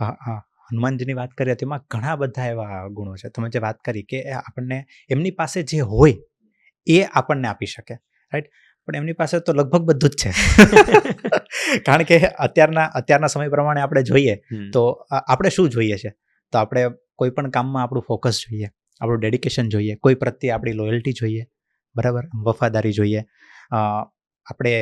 હા હનુમાનજીની વાત કરીએ તેમાં ઘણા બધા એવા ગુણો છે. તમે જે વાત કરી કે આપણને એમની પાસે જે હોય એ આપણને આપી શકે રાઈટ પણ એમની પાસે તો લગભગ બધું જ છે. કારણ કે અત્યારના અત્યારના સમય પ્રમાણે આપણે જોઈએ તો આપણે શું જોઈએ છે? તો આપણે કોઈ પણ કામમાં આપણું ફોકસ જોઈએ આપણું ડેડિકેશન જોઈએ કોઈ પ્રત્યે આપણી લોયલ્ટી જોઈએ બરાબર? વફાદારી જોઈએ. આપણે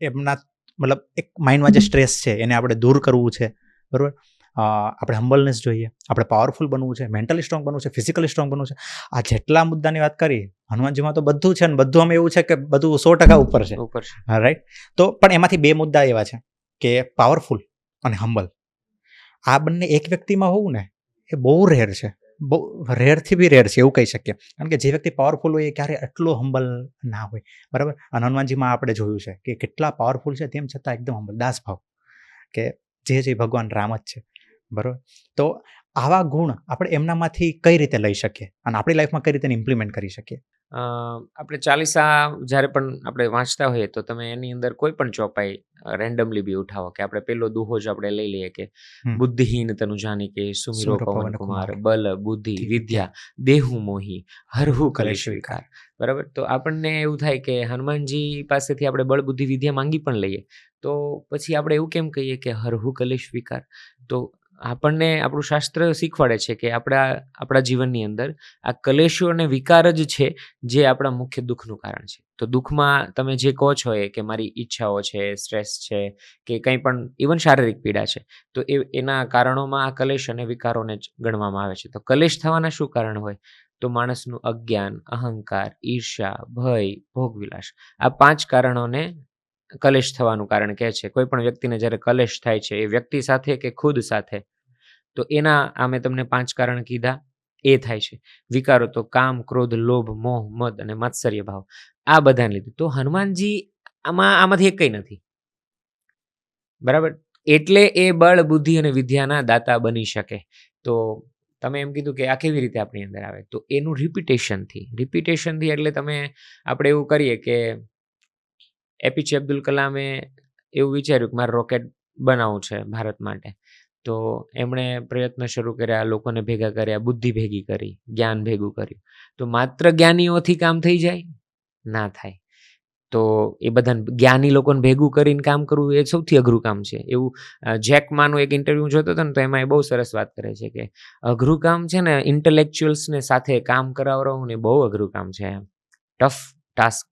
એમના મતલબ એક માઇન્ડમાં જે સ્ટ્રેસ છે એને આપણે દૂર કરવું છે બરાબર? આપણે હમ્બલનેસ જોઈએ આપણે પાવરફુલ બનવું છે મેન્ટલી સ્ટ્રોંગ બનવું છે ફિઝિકલી સ્ટ્રોંગ બનવું છે. આ જેટલા મુદ્દાની વાત કરી હનુમાનજીમાં તો બધું છે ને બધું આમ એવું છે કે બધું સો ટકા ઉપર છે. ઉપર છે. રાઈટ તો પણ એમાંથી બે મુદ્દા એવા છે કે પાવરફુલ અને હમ્બલ આ બંને એક વ્યક્તિમાં હોવું ને એ બહુ રેર છે. બહુ રેરથી બી રેર છે એવું કહી શકીએ. કારણ કે જે વ્યક્તિ પાવરફુલ હોય એ ક્યારે એટલો હમ્બલ ના હોય બરાબર? અને હનુમાનજીમાં આપણે જોયું છે કે કેટલા પાવરફુલ છે તેમ છતાં એકદમ હમ્બલ દાસ ભાવ કે જે જે ભગવાન રામ જ છે. બરાબર? તો આવા ગુણ આપણે એમનામાંથી કઈ રીતે લઈ શકીએ? અને આપણી લાઈફમાં કઈ રીતે ઇમ્પ્લિમેન્ટ કરી શકીએ? આપણે ચાલીસા જ્યારે પણ આપણે વાંચતા હોઈએ તો તમે એની અંદર કોઈ પણ ચોપાઈ રેન્ડમલી બી ઉઠાવો કે આપણે પેલો દુહો જ આપણે લઈ લઈએ કે. બુદ્ધિહીન તનુ જાની કે સુમિરો પવન કુમાર. બલ બુદ્ધિ વિદ્યા દેહુ મોહી હરહુ કલેશ કલેશ વિકાર બરાબર? તો આપણને એવું થાય કે હનુમાનજી પાસેથી આપણે બળ બુદ્ધિ વિદ્યા માંગી પણ લઈએ. તો પછી આપણે એવું કેમ કહીએ કે હરહુ કલેશ વિકાર તો આપણને આપણું શાસ્ત્ર શીખવાડે છે કે આપણા આપણા જીવનની અંદર આ કલેશો અને વિકાર જ છે જે આપણા મુખ્ય દુઃખનું કારણ છે. તો દુઃખમાં તમે જે કહો છો એ કે મારી ઈચ્છાઓ છે, સ્ટ્રેસ છે, કે કંઈ પણ ઇવન શારીરિક પીડા છે, તો એ, એના કારણોમાં આ કલેશ અને વિકારોને જ ગણવામાં આવે છે. તો કલેશ થવાના શું કારણ હોય? તો માણસનું અજ્ઞાન, અહંકાર ઈર્ષા ભય, ભોગવિલાસ. આ પાંચ કારણોને કલેશ થવાનું કારણ કહે છે. કોઈ પણ વ્યક્તિને જ્યારે કલેશ થાય છે, એ વ્યક્તિ સાથે કે ખુદ સાથે? તો એના આ મેં તમને પાંચ કારણ કીધા. એ થાય છે. વિકારો તો કામ, ક્રોધ, લોભ, મોહ, મદ અને માત્સર્ય ભાવ. આ બધાને લીધે. તો હનુમાનજી આમાં, આમાંથી એક કઈ નથી. બરાબર? એટલે એ બળ, બુદ્ધિ અને વિદ્યાના દાતા બની શકે. તો તમે એમ કીધું કે આ કેવી રીતે આપણી અંદર આવે? તો એનું રિપીટેશનથી રિપીટેશનથી એટલે તમે આપણે એવું કરીએ કે એપીજે અબ્દુલ કલામે એવું વિચાર્યું કે મારે રોકેટ બનાવવું છે ભારત માટે. તો એમણે પ્રયત્ન શરૂ કર્યા લોકોને ભેગા કર્યા, બુદ્ધિ ભેગી કરી, જ્ઞાન ભેગું કર્યું. તો માત્ર જ્ઞાનીઓથી કામ થઈ જાય? ના થાય. તો એ બધા જ્ઞાની લોકોને ભેગું કરીને કામ કરવું એ સૌથી અઘરું કામ છે. એવું જેક માનું એક ઇન્ટરવ્યુ જોતો હતો ને, તો એમાં એ બહુ સરસ વાત કરે છે કે અઘરું કામ છે ને ઇન્ટેલેક્ચ્યુઅલ્સને સાથે કામ કરાવવાનું ને બહુ અઘરું કામ છે ટફ ટાસ્ક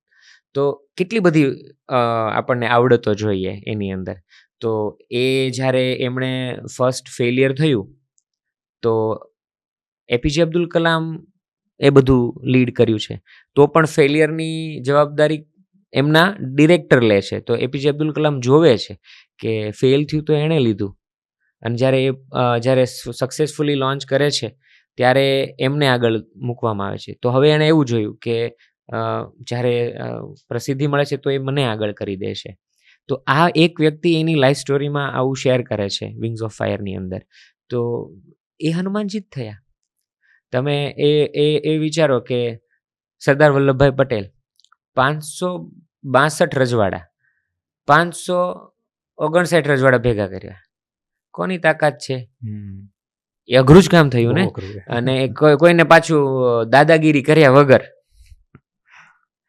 તો કેટલી બધી આપણને આવડતો જોઈએ એની અંદર? તો એ જ્યારે એમણે ફર્સ્ટ ફેલિયર થયું, તો એપીજે અબ્દુલ કલામ એ બધું લીડ કર્યું છે. તો પણ ફેલિયરની જવાબદારી એમના ડિરેક્ટર લે છે. તો એપીજે અબ્દુલ કલામ જોવે છે કે ફેલ થયું તો એણે લીધું. અને જ્યારે એ જ્યારે સક્સેસફુલી લોન્ચ કરે છે, ત્યારે એમને આગળ મૂકવામાં આવે છે. તો હવે એણે એવું જોયું કે જ્યારે પ્રસિદ્ધિ મળે છે તો એ મને આગળ કરી દે છે. તો આ એક વ્યક્તિ એની લાઈફ સ્ટોરીમાં આવું શેર કરે છે વિંગ્સ ઓફ ફાયરની અંદર. તો એ હનુમાનજી જ થયા. તમે એ એ એ વિચારો કે સરદાર વલ્લભભાઈ પટેલ પાંચસો બાસઠ રજવાડા પાંચસો ઓગણસાઠ રજવાડા ભેગા કર્યા. કોની તાકાત છે? એ અઘરું જ કામ થયું ને. અને કોઈ- કોઈને પાછું દાદાગીરી કર્યા વગર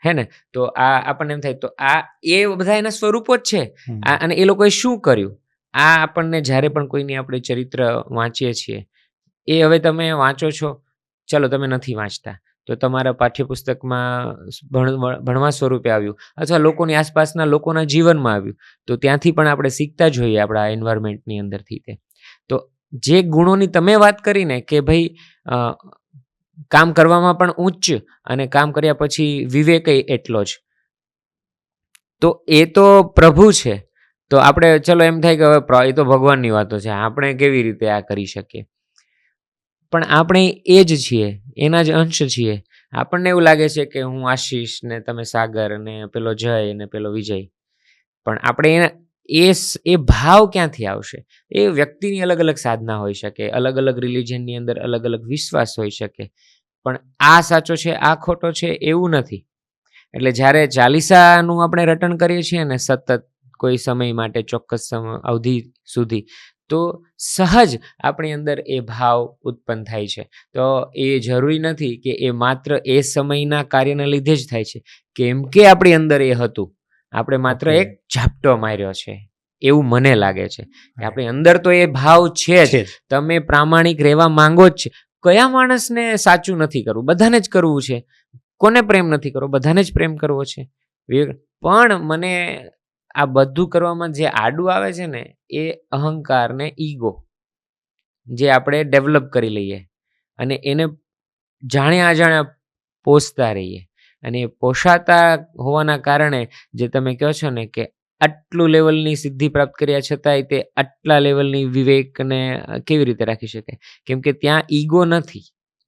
હે ને? તો આ આપણને એમ થાય તો આ એ બધા એના સ્વરૂપો જ છે. આ અને એ લોકોએ શું કર્યું? આ આપણને જ્યારે પણ કોઈની આપણે ચરિત્ર વાંચીએ છીએ એ હવે તમે વાંચો છો ચલો તમે નથી વાંચતા. તો તમારા પાઠ્યપુસ્તકમાં ભણ- ભણવા સ્વરૂપે આવ્યું અથવા લોકોની આસપાસના લોકોના જીવનમાં આવ્યું તો ત્યાંથી પણ આપણે શીખતા જોઈએ આપણા એન્વાયરમેન્ટની અંદરથી તે. તો જે ગુણોની તમે વાત કરીને કે ભાઈ કામ કરવામાં પણ ઉચ્ચ અને કામ કર્યા પછી વિવેક એટલો જ. તો એ તો પ્રભુ છે. તો આપણે, ચલો એમ થાય કે હવે એ તો ભગવાનની વાતો છે. આપણે કેવી રીતે આ કરી શકીએ? પણ આપણે એ જ છીએ, એના જ અંશ છીએ. આપણને એવું લાગે છે કે હું આશીષ ને તમે સાગર ને પેલો જય ને પેલો વિજય. પણ આપણે એના એ એ ભાવ ક્યાંથી આવશે? એ વ્યક્તિની અલગ અલગ સાધના હોઈ શકે, અલગ અલગ રિલિજનની અંદર અલગ અલગ વિશ્વાસ હોઈ શકે. પણ આ સાચો છે, આ ખોટો છે, એવું નથી. એટલે જ્યારે ચાલીસાનું આપણે રટણ કરીએ છીએ ને સતત કોઈ સમય માટે ચોક્કસ અવધિ સુધી, તો સહજ આપણી અંદર એ ભાવ ઉત્પન્ન થાય છે. તો એ જરૂરી નથી કે એ માત્ર એ સમયના કાર્યના લીધે જ થાય છે. કેમ કે આપણી અંદર એ હતું. આપણે માત્ર એક ઝાપટો માર્યો છે. એવું મને લાગે છે કે આપણી અંદર તો એ ભાવ છે જ. તમે પ્રામાણિક રહેવા માંગો જ છે. કયા માણસને સાચું નથી કરવું? બધાને જ કરવું છે. કોને પ્રેમ નથી કરવો? બધાને જ પ્રેમ કરવો છે. પણ મને આ બધું કરવામાં જે આડું આવે છે ને એ અહંકાર ને ઈગો જે આપણે ડેવલપ કરી લઈએ અને એને જાણ્યા અજાણ્યા પોસતા રહીએ. અને એ પોષાતા હોવાના કારણે જે તમે કહો છો ને કે આટલું લેવલની સિદ્ધિ પ્રાપ્ત કર્યા છતાંય તે આટલા લેવલની વિવેકને કેવી રીતે રાખી શકે? કેમ કે ત્યાં ઈગો નથી,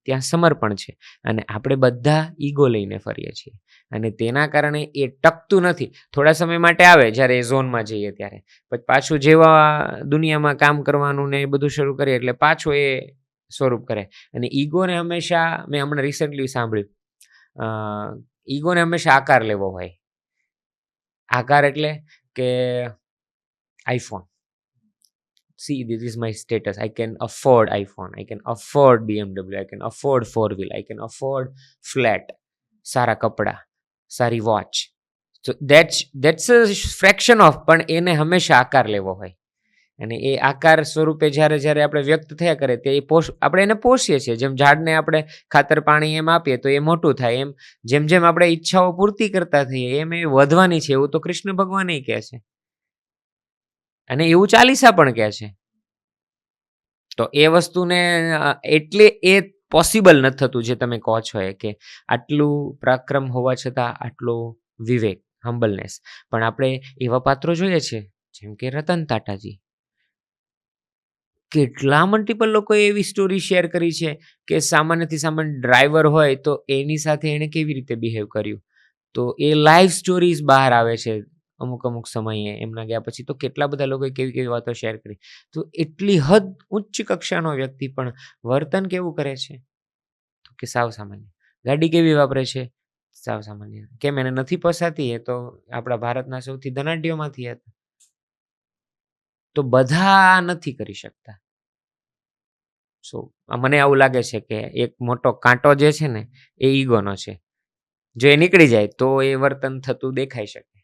ત્યાં સમર્પણ છે અને આપણે બધા ઈગો લઈને ફરીએ છીએ અને તેના કારણે એ ટકતું નથી. થોડા સમય માટે આવે જ્યારે એ ઝોનમાં જઈએ ત્યારે, પછી પાછું જેવા દુનિયામાં કામ કરવાનું ને એ બધું શરૂ કરીએ એટલે પાછું એ સ્વરૂપ કરે. અને ઈગોને હંમેશા મેં હમણાં રિસન્ટલી સાંભળ્યું ઈગોને હંમેશા આકાર લેવો હોય આકાર એટલે કે iPhone see this is my status i can afford iphone i can afford bmw i can afford four wheel i can afford flat સારા કપડા સારી વોચ તો that's that's a fraction of પણ એને હંમેશા આકાર લેવો હોય અને એ આકાર સ્વરૂપે જ્યારે જ્યારે આપણે વ્યક્ત થયા કરે તે એ પોષ, આપણે એને પોષીએ છીએ. જેમ ઝાડને આપણે ખાતર પાણી એમ આપીએ તો એ મોટું થાય. એમ જેમ જેમ આપણે ઈચ્છાઓ પૂર્તિ કરતા થઈએ એમ એ વધવાની છે એવું તો કૃષ્ણ ભગવાન કહે છે. અને એવું ચાલીસા પણ કહે છે. તો એ વસ્તુને એટલે એ પોસિબલ નથી થતું જે તમે કહો છો એ કે આટલું પરાક્રમ હોવા છતાં આટલો વિવેક હમ્બલનેસ પણ આપણે એવા પાત્રો જોઈએ છે જેમ કે રતન ટાટાજી. કેટલા મલ્ટિપલ લોકોએ એવી સ્ટોરી શેર કરી છે કે સામાન્યથી સામાન્ય ડ્રાઈવર હોય તો એની સાથે એણે કેવી રીતે બિહેવ કર્યું? તો એ લાઈવ સ્ટોરીઝ બહાર આવે છે અમુક અમુક સમયે. એમના ગયા પછી તો કેટલા બધા લોકોએ કેવી કેવી વાતો શેર કરી. તો એટલી હદ ઉચ્ચ કક્ષાનો વ્યક્તિ પણ વર્તન કેવું કરે છે? તો કે સાવ સામાન્ય. ગાડી કેવી વાપરે છે? સાવ સામાન્ય. કેમ એને નથી પસાતી એ તો આપણા ભારતના સૌથી ધનાઢ્યોમાંથી હતા. તો બધા નથી કરી શકતા. સો મને આવું લાગે છે કે એક મોટો કાંટો જે છે ને, એ ઈગોનો છે. જો એ નીકળી જાય તો એ વર્તન થતું દેખાઈ શકે.